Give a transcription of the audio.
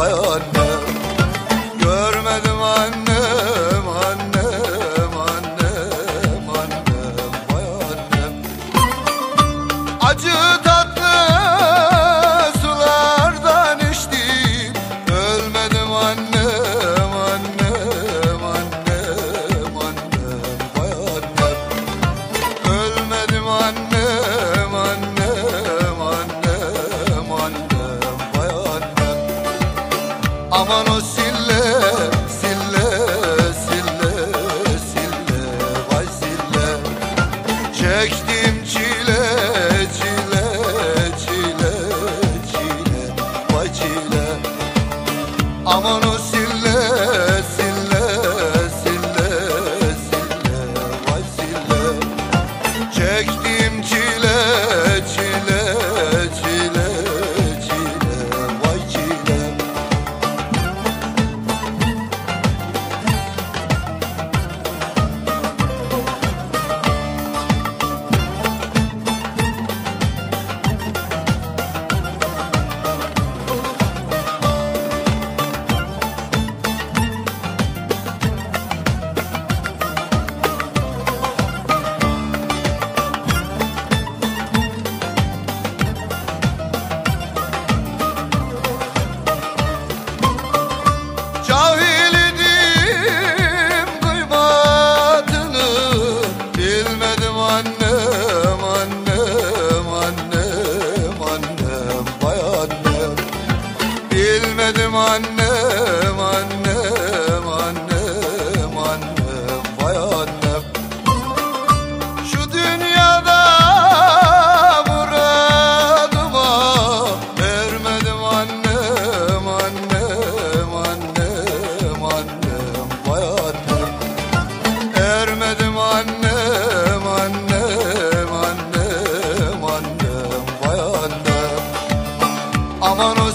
bayan Avanos Sevmedim annem annem annem annem. Vay annem. Şu dünyada muradıma vermedim annem annem annem annem. Vay annem. Ermedim annem annem annem annem. Vay Aman o